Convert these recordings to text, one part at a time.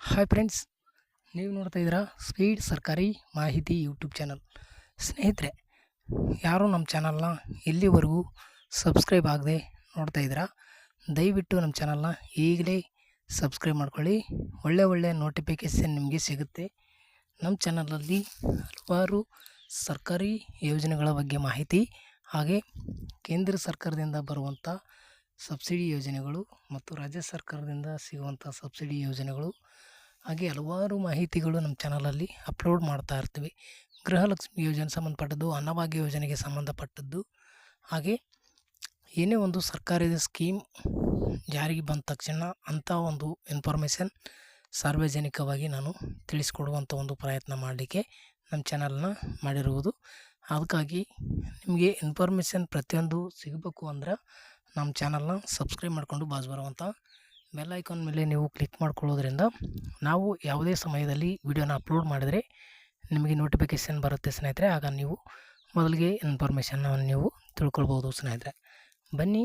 Hi friends ನೀವು ನೋಡ್ತಾ ಇದ್ದೀರಾ ಸ್ಪೀಡ್ ಸರ್ಕಾರಿ ಮಾಹಿತಿ ಯೂಟ್ಯೂಬ್ ಚಾನಲ್ ಸ್ನೇಹಿತರೆ, ಯಾರು ನಮ್ಮ ಚಾನಲ್ನ ಇಲ್ಲಿವರೆಗೂ ಸಬ್ಸ್ಕ್ರೈಬ್ ಆಗದೆ ನೋಡ್ತಾ ಇದ್ದೀರಾ, ದಯವಿಟ್ಟು ನಮ್ಮ ಚಾನಲ್ನ ಈಗಲೇ ಸಬ್ಸ್ಕ್ರೈಬ್ ಮಾಡ್ಕೊಳ್ಳಿ. ಒಳ್ಳೆ ಒಳ್ಳೆ ನೋಟಿಫಿಕೇಷನ್ ನಿಮಗೆ ಸಿಗುತ್ತೆ. ನಮ್ಮ ಚಾನಲಲ್ಲಿ ಹಲವಾರು ಸರ್ಕಾರಿ ಯೋಜನೆಗಳ ಬಗ್ಗೆ ಮಾಹಿತಿ, ಹಾಗೆ ಕೇಂದ್ರ ಸರ್ಕಾರದಿಂದ ಬರುವಂಥ ಸಬ್ಸಿಡಿ ಯೋಜನೆಗಳು ಮತ್ತು ರಾಜ್ಯ ಸರ್ಕಾರದಿಂದ ಸಿಗುವಂಥ ಸಬ್ಸಿಡಿ ಯೋಜನೆಗಳು ಹಾಗೆ ಹಲವಾರು ಮಾಹಿತಿಗಳು ನಮ್ಮ ಚಾನಲಲ್ಲಿ ಅಪ್ಲೋಡ್ ಮಾಡ್ತಾ ಇರ್ತೀವಿ. ಗೃಹಲಕ್ಷ್ಮಿ ಯೋಜನೆ ಸಂಬಂಧಪಟ್ಟದ್ದು, ಅನ್ನಭಾಗ್ಯ ಯೋಜನೆಗೆ ಸಂಬಂಧಪಟ್ಟದ್ದು, ಹಾಗೆ ಏನೇ ಒಂದು ಸರ್ಕಾರದ ಸ್ಕೀಮ್ ಜಾರಿಗೆ ಬಂದ ತಕ್ಷಣ ಅಂಥ ಒಂದು ಇನ್ಫಾರ್ಮೇಷನ್ ಸಾರ್ವಜನಿಕವಾಗಿ ನಾನು ತಿಳಿಸ್ಕೊಡುವಂಥ ಒಂದು ಪ್ರಯತ್ನ ಮಾಡಲಿಕ್ಕೆ ನಮ್ಮ ಚಾನಲ್ನ ಮಾಡಿರುವುದು. ಅದಕ್ಕಾಗಿ ನಿಮಗೆ ಇನ್ಫಾರ್ಮೇಷನ್ ಪ್ರತಿಯೊಂದು ಸಿಗಬೇಕು ಅಂದ್ರೆ ನಮ್ಮ ಚಾನಲ್ನ ಸಬ್ಸ್ಕ್ರೈಬ್ ಮಾಡಿಕೊಂಡು ಬಾಜು ಬರುವಂಥ ಬೆಲ್ ಐಕಾನ್ ಮೇಲೆ ನೀವು ಕ್ಲಿಕ್ ಮಾಡ್ಕೊಳ್ಳೋದ್ರಿಂದ ನಾವು ಯಾವುದೇ ಸಮಯದಲ್ಲಿ ವಿಡಿಯೋನ ಅಪ್ಲೋಡ್ ಮಾಡಿದರೆ ನಿಮಗೆ ನೋಟಿಫಿಕೇಷನ್ ಬರುತ್ತೆ ಸ್ನೇಹಿತರೆ. ಆಗ ನೀವು ಮೊದಲಿಗೆ ಇನ್ಫಾರ್ಮೇಷನ್ನ ನೀವು ತಿಳ್ಕೊಳ್ಬೋದು ಸ್ನೇಹಿತರೆ. ಬನ್ನಿ,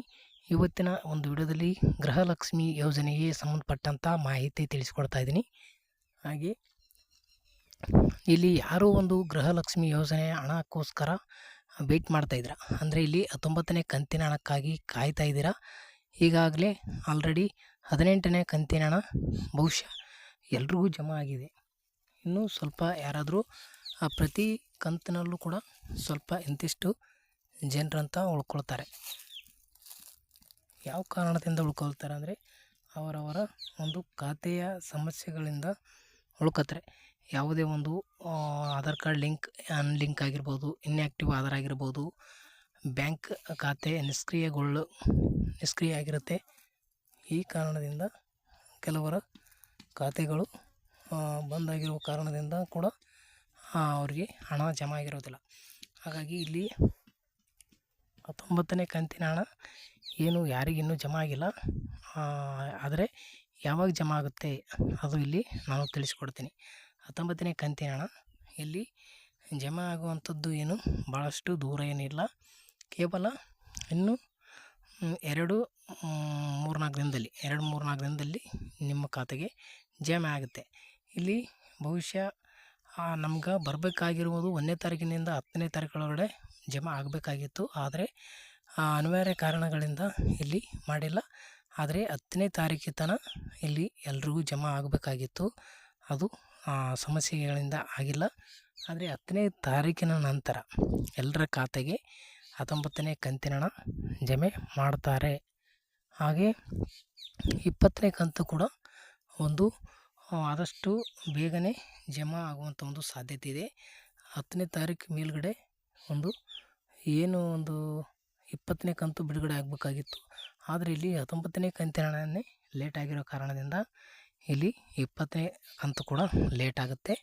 ಇವತ್ತಿನ ಒಂದು ವಿಡಿಯೋದಲ್ಲಿ ಗೃಹಲಕ್ಷ್ಮಿ ಯೋಜನೆಗೆ ಸಂಬಂಧಪಟ್ಟಂಥ ಮಾಹಿತಿ ತಿಳಿಸ್ಕೊಡ್ತಾ ಇದ್ದೀನಿ. ಹಾಗೆ, ಇಲ್ಲಿ ಯಾರೋ ಒಂದು ಗೃಹಲಕ್ಷ್ಮಿ ಯೋಜನೆಯ ಹಣಕ್ಕೋಸ್ಕರ ವೆಯ್ಟ್ ಮಾಡ್ತಾ ಇದ್ದೀರಾ? ಅಂದರೆ ಇಲ್ಲಿ ಹತ್ತೊಂಬತ್ತನೇ ಕಂತಿನ ಹಣಕ್ಕಾಗಿ ಕಾಯ್ತಾ ಇದ್ದೀರಾ? ಈಗಾಗಲೇ ಆಲ್ರೆಡಿ ಹದಿನೆಂಟನೇ ಕಂತಿನ ಹಣ ಬಹುಶಃ ಎಲ್ರಿಗೂ ಜಮಾ ಆಗಿದೆ. ಇನ್ನೂ ಸ್ವಲ್ಪ ಯಾರಾದರೂ, ಆ ಪ್ರತಿ ಕಂತಿನಲ್ಲೂ ಕೂಡ ಸ್ವಲ್ಪ ಇಂತಿಷ್ಟು ಜನರಂತ ಉಳ್ಕೊಳ್ತಾರೆ. ಯಾವ ಕಾರಣದಿಂದ ಉಳ್ಕೊಳ್ತಾರೆ ಅಂದರೆ ಅವರವರ ಒಂದು ಖಾತೆಯ ಸಮಸ್ಯೆಗಳಿಂದ ಉಳ್ಕೊತಾರೆ ಯಾವುದೇ ಒಂದು ಆಧಾರ್ ಕಾರ್ಡ್ ಲಿಂಕ್ ಅನ್ಲಿಂಕ್ ಆಗಿರ್ಬೋದು, ಇನ್ಯಾಕ್ಟಿವ್ ಆಧಾರ್ ಆಗಿರ್ಬೋದು, ಬ್ಯಾಂಕ್ ಖಾತೆ ನಿಷ್ಕ್ರಿಯಗೊಳ್ಳು, ನಿಷ್ಕ್ರಿಯ ಆಗಿರುತ್ತೆ. ಈ ಕಾರಣದಿಂದ ಕೆಲವರ ಖಾತೆಗಳು ಬಂದಾಗಿರುವ ಕಾರಣದಿಂದ ಕೂಡ ಅವರಿಗೆ ಹಣ ಜಮಾ ಆಗಿರೋದಿಲ್ಲ. ಹಾಗಾಗಿ ಇಲ್ಲಿ ಹತ್ತೊಂಬತ್ತನೇ ಕಂತಿನ ಹಣ ಏನು ಯಾರಿಗಿನ್ನೂ ಜಮಾ ಆಗಿಲ್ಲ. ಆದರೆ ಯಾವಾಗ ಜಮಾ ಆಗುತ್ತೆ, ಅದು ಇಲ್ಲಿ ನಾನು ತಿಳಿಸ್ಕೊಡ್ತೀನಿ. ಹತ್ತೊಂಬತ್ತನೇ ಕಂತಿನ ಹಣ ಇಲ್ಲಿ ಜಮಾ ಆಗುವಂಥದ್ದು ಏನು? ಭಾಳಷ್ಟು ದೂರ ಏನಿಲ್ಲ. ಕೇವಲ ಇನ್ನು ಎರಡು ಮೂರು ನಾಲ್ಕು ದಿನದಲ್ಲಿ, ಎರಡು ಮೂರು ನಾಲ್ಕು ದಿನದಲ್ಲಿ ನಿಮ್ಮ ಖಾತೆಗೆ ಜಮೆ ಆಗುತ್ತೆ. ಇಲ್ಲಿ ಬಹುಶಃ ನಮ್ಗೆ ಬರಬೇಕಾಗಿರುವುದು ಒಂದನೇ ತಾರೀಕಿನಿಂದ ಹತ್ತನೇ ತಾರೀಕೊಳಗಡೆ ಜಮಾ ಆಗಬೇಕಾಗಿತ್ತು. ಆದರೆ ಅನಿವಾರ್ಯ ಕಾರಣಗಳಿಂದ ಇಲ್ಲಿ ಮಾಡಿಲ್ಲ. ಆದರೆ ಹತ್ತನೇ ತಾರೀಕಿನ ಇಲ್ಲಿ ಎಲ್ರಿಗೂ ಜಮಾ ಆಗಬೇಕಾಗಿತ್ತು. ಅದು ಸಮಸ್ಯೆಗಳಿಂದ ಆಗಿಲ್ಲ. ಆದರೆ ಹತ್ತನೇ ತಾರೀಕಿನ ನಂತರ ಎಲ್ಲರ ಖಾತೆಗೆ ಹತ್ತೊಂಬತ್ತನೇ ಕಂತಿನ ಹಣ ಜಮೆ ಮಾಡ್ತಾರೆ. ಹಾಗೆ ಇಪ್ಪತ್ತನೇ ಕಂತು ಕೂಡ ಒಂದು ಆದಷ್ಟು ಬೇಗನೆ ಜಮಾ ಆಗುವಂಥ ಒಂದು ಸಾಧ್ಯತೆ ಇದೆ. ಹತ್ತನೇ ತಾರೀಕು ಮೇಲುಗಡೆ ಒಂದು, ಏನು ಒಂದು ಇಪ್ಪತ್ತನೇ ಕಂತು ಬಿಡುಗಡೆ ಆಗಬೇಕಾಗಿತ್ತು. ಆದರೆ ಇಲ್ಲಿ ಹತ್ತೊಂಬತ್ತನೇ ಕಂತಿನ ಹಣನೇ ಲೇಟ್ ಆಗಿರೋ ಕಾರಣದಿಂದ ಇಲ್ಲಿ ಇಪ್ಪತ್ತನೇ ಕಂತು ಕೂಡ ಲೇಟ್ ಆಗುತ್ತೆ.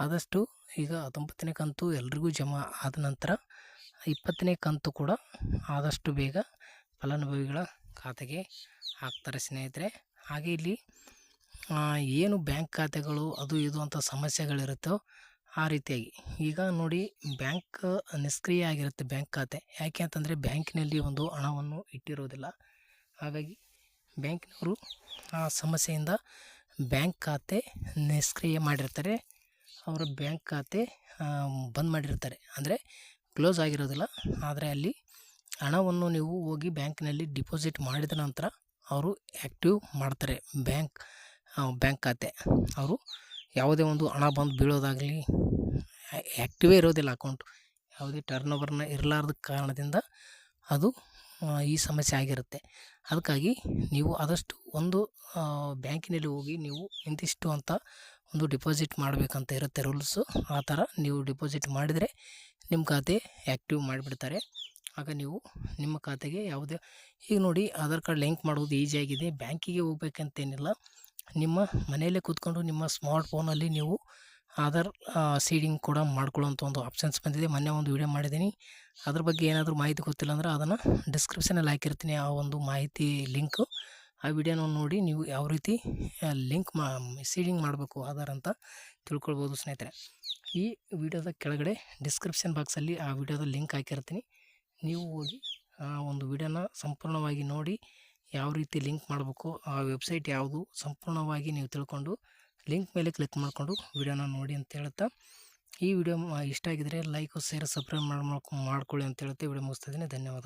ಆದಷ್ಟು ಈಗ ಹತ್ತೊಂಬತ್ತನೇ ಕಂತು ಎಲ್ರಿಗೂ ಜಮಾ ಆದ ನಂತರ ಇಪ್ಪತ್ತನೇ ಕಂತು ಕೂಡ ಆದಷ್ಟು ಬೇಗ ಫಲಾನುಭವಿಗಳ ಖಾತೆಗೆ ಹಾಕ್ತಾರೆ ಸ್ನೇಹಿತರೆ. ಹಾಗೆ ಇಲ್ಲಿ ಏನು ಬ್ಯಾಂಕ್ ಖಾತೆಗಳು, ಅದು ಇದು ಅಂತ ಸಮಸ್ಯೆಗಳಿರುತ್ತೋ ಆ ರೀತಿಯಾಗಿ. ಈಗ ನೋಡಿ, ಬ್ಯಾಂಕ್ ನಿಷ್ಕ್ರಿಯ ಆಗಿರುತ್ತೆ ಬ್ಯಾಂಕ್ ಖಾತೆ. ಯಾಕೆ ಅಂತಂದರೆ ಬ್ಯಾಂಕಿನಲ್ಲಿ ಒಂದು ಹಣವನ್ನು ಇಟ್ಟಿರೋದಿಲ್ಲ. ಹಾಗಾಗಿ ಬ್ಯಾಂಕಿನವರು ಆ ಸಮಸ್ಯೆಯಿಂದ ಬ್ಯಾಂಕ್ ಖಾತೆ ನಿಷ್ಕ್ರಿಯ ಮಾಡಿರ್ತಾರೆ. ಅವರ ಬ್ಯಾಂಕ್ ಖಾತೆ ಬಂದ್ ಮಾಡಿರ್ತಾರೆ. ಅಂದರೆ ಕ್ಲೋಸ್ ಆಗಿರೋದಿಲ್ಲ. ಆದರೆ ಅಲ್ಲಿ ಹಣವನ್ನು ನೀವು ಹೋಗಿ ಬ್ಯಾಂಕಿನಲ್ಲಿ ಡಿಪಾಸಿಟ್ ಮಾಡಿದ ನಂತರ ಅವರು ಆ್ಯಕ್ಟಿವ್ ಮಾಡ್ತಾರೆ ಬ್ಯಾಂಕ್ ಬ್ಯಾಂಕ್ ಖಾತೆ. ಅವರು ಯಾವುದೇ ಒಂದು ಹಣ ಬಂದು ಬೀಳೋದಾಗಲಿ ಆ್ಯಕ್ಟಿವೇ ಇರೋದಿಲ್ಲ ಅಕೌಂಟ್. ಯಾವುದೇ ಟರ್ನ್ ಓವರ್ನ ಇರಲಾರ್ದ ಕಾರಣದಿಂದ ಅದು ಈ ಸಮಸ್ಯೆ ಆಗಿರುತ್ತೆ. ಅದಕ್ಕಾಗಿ ನೀವು ಆದಷ್ಟು ಒಂದು ಬ್ಯಾಂಕಿನಲ್ಲಿ ಹೋಗಿ ನೀವು ಇಂತಿಷ್ಟು ಅಂತ ಒಂದು ಡಿಪಾಸಿಟ್ ಮಾಡಬೇಕಂತ ಇರುತ್ತೆ ರೂಲ್ಸು. ಆ ಥರ ನೀವು ಡಿಪಾಸಿಟ್ ಮಾಡಿದರೆ ನಿಮ್ಮ ಖಾತೆ ಆ್ಯಕ್ಟಿವ್ ಮಾಡಿಬಿಡ್ತಾರೆ. ಆಗ ನೀವು ನಿಮ್ಮ ಖಾತೆಗೆ ಯಾವುದೇ, ಈಗ ನೋಡಿ ಆಧಾರ್ ಕಾರ್ಡ್ ಲಿಂಕ್ ಮಾಡೋದು ಈಸಿಯಾಗಿದೆ. ಬ್ಯಾಂಕಿಗೆ ಹೋಗ್ಬೇಕಂತೇನಿಲ್ಲ. ನಿಮ್ಮ ಮನೆಯಲ್ಲೇ ಕೂತ್ಕೊಂಡು ನಿಮ್ಮ ಸ್ಮಾರ್ಟ್ ಫೋನಲ್ಲಿ ನೀವು ಆಧಾರ್ ಸೀಡಿಂಗ್ ಕೂಡ ಮಾಡ್ಕೊಳ್ಳೋಂಥ ಒಂದು ಆಪ್ಷನ್ಸ್ ಬಂದಿದೆ. ಮೊನ್ನೆ ಒಂದು ವಿಡಿಯೋ ಮಾಡಿದ್ದೀನಿ. ಅದ್ರ ಬಗ್ಗೆ ಏನಾದರೂ ಮಾಹಿತಿ ಗೊತ್ತಿಲ್ಲ ಅಂದ್ರೆ ಅದನ್ನು ಡಿಸ್ಕ್ರಿಪ್ಷನಲ್ಲಿ ಹಾಕಿರ್ತೀನಿ. ಆ ಒಂದು ಮಾಹಿತಿ ಲಿಂಕು ಆ ವಿಡಿಯೋನ ನೋಡಿ ನೀವು ಯಾವ ರೀತಿ ಲಿಂಕ್ ಮಾ ಸೀಡಿಂಗ್ ಮಾಡಬೇಕು, ಆಧಾರ್ ಅಂತ ತಿಳ್ಕೊಳ್ಬೋದು ಸ್ನೇಹಿತರೆ. ಈ ವಿಡಿಯೋದ ಕೆಳಗಡೆ ಡಿಸ್ಕ್ರಿಪ್ಷನ್ ಬಾಕ್ಸಲ್ಲಿ ಆ ವಿಡಿಯೋದ ಲಿಂಕ್ ಹಾಕಿರ್ತೀನಿ. ನೀವು ಹೋಗಿ ಆ ಒಂದು ವಿಡಿಯೋನ ಸಂಪೂರ್ಣವಾಗಿ ನೋಡಿ ಯಾವ ರೀತಿ ಲಿಂಕ್ ಮಾಡಬೇಕು, ಆ ವೆಬ್ಸೈಟ್ ಯಾವುದು, ಸಂಪೂರ್ಣವಾಗಿ ನೀವು ತಿಳ್ಕೊಂಡು ಲಿಂಕ್ ಮೇಲೆ ಕ್ಲಿಕ್ ಮಾಡಿಕೊಂಡು ವಿಡಿಯೋನ ನೋಡಿ ಅಂತ ಹೇಳ್ತಾ ಈ ವಿಡಿಯೋ ಇಷ್ಟ ಆಗಿದ್ದರೆ ಲೈಕು, ಶೇರ್, ಸಬ್ಸ್ಕ್ರೈಬ್ ಮಾಡಿ ಮಾಡ್ಕೊಳ್ಳಿ ಅಂತ ಹೇಳ್ತಾ ವಿಡಿಯೋ ಮುಗಿಸ್ತಾ ಇದ್ದೀನಿ. ಧನ್ಯವಾದಗಳು.